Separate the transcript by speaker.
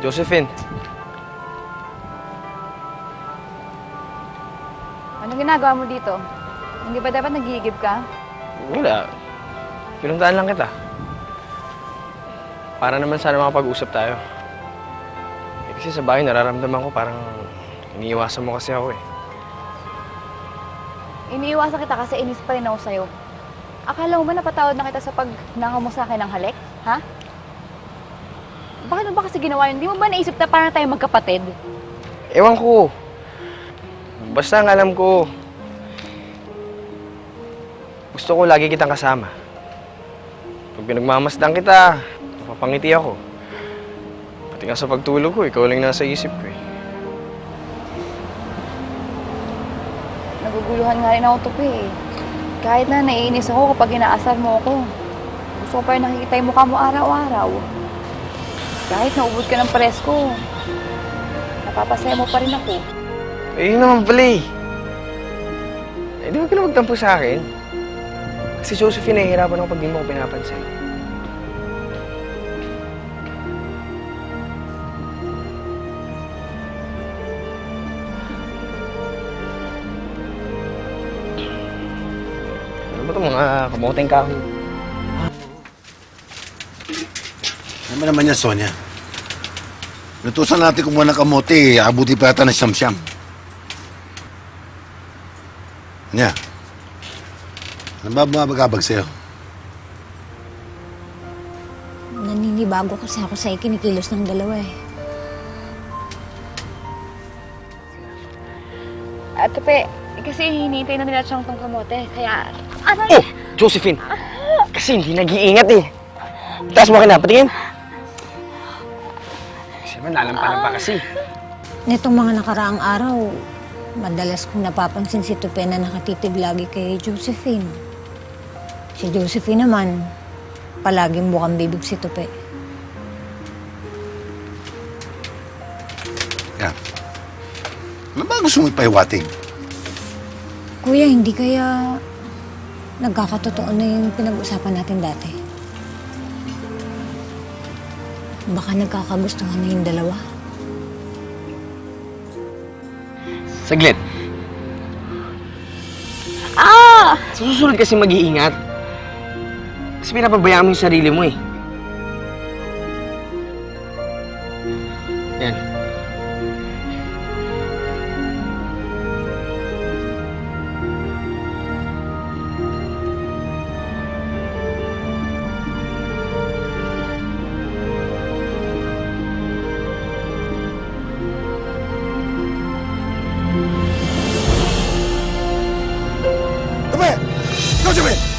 Speaker 1: Josephine,
Speaker 2: Ano ginagawa mo dito? Hindi ba dapat nagigib ka?
Speaker 1: wala. Pinuntaan lang kita. Para naman sana makapag-usap tayo. Eh, kasi sa bahay nararamdaman ko parang iniiwasan mo kasi ako eh.
Speaker 2: Iniiwasan kita kasi inis pa rin ako sa'yo. Akala mo ba napatawad na kita sa pagnakaw mo sa akin ng halik? Ha? Bakit mo ba kasi ginawa yun? Di mo ba naisip na parang tayo magkapatid?
Speaker 1: Ewan ko. Basta ang alam ko, gusto ko lagi kitang kasama. Pag pinagmamasdan kita, napapangiti ako. Pati nga sa pagtulog ko, ikaw lang nasa isip ko eh.
Speaker 2: Naguguluhan nga rin ako to eh. Kahit na naiinis ako kapag inaasar mo ako. Gusto ko pa rin nakikita yung mukha mo araw-araw. Kahit naubod ka ng presko, napapasaya mo pa rin ako.
Speaker 1: Eh, naman pala eh. Eh, di ba ka magtampo sa akin? Kasi Josephine, nahihirapan ako pag di mo ako pinapansin. Ano ba ito mga kamoteng kahoy?
Speaker 3: Ano naman yan, Sonia? Lutusan natin kumuha ng kamote, abuti pa yata ng siyam-siyam. Anya? Ano ba bumabagabag sa'yo?
Speaker 4: Naninibago kasi ako sa ikinikilos ng dalawa eh.
Speaker 2: At pe, kasi hinihintay na nila siyang tong kamote. Kaya, aray!
Speaker 1: Oh! Josephine! Kasi hindi nag-iingat eh. Taas mo ka na, patingin. Kasi man, lalampanan pa kasi.
Speaker 4: Nitong mga nakaraang araw, madalas kong napapansin si Tupe na nakatitig lagi kay Josephine. Si Josephine naman, palaging bukang bibig si Tupe.
Speaker 3: Yan. Ano ba gusto mo ipahiwatig?
Speaker 4: Kuya, hindi kaya nagkakatotoo na yung pinag-usapan natin dati? Baka nagkakagustuhan na yung dalawa.
Speaker 1: Saglit. Ah! Sa susunod kasi mag-iingat. Kasi pinapabayaan mo yung sarili mo eh.
Speaker 3: Tupe! Ikaw, Tupe!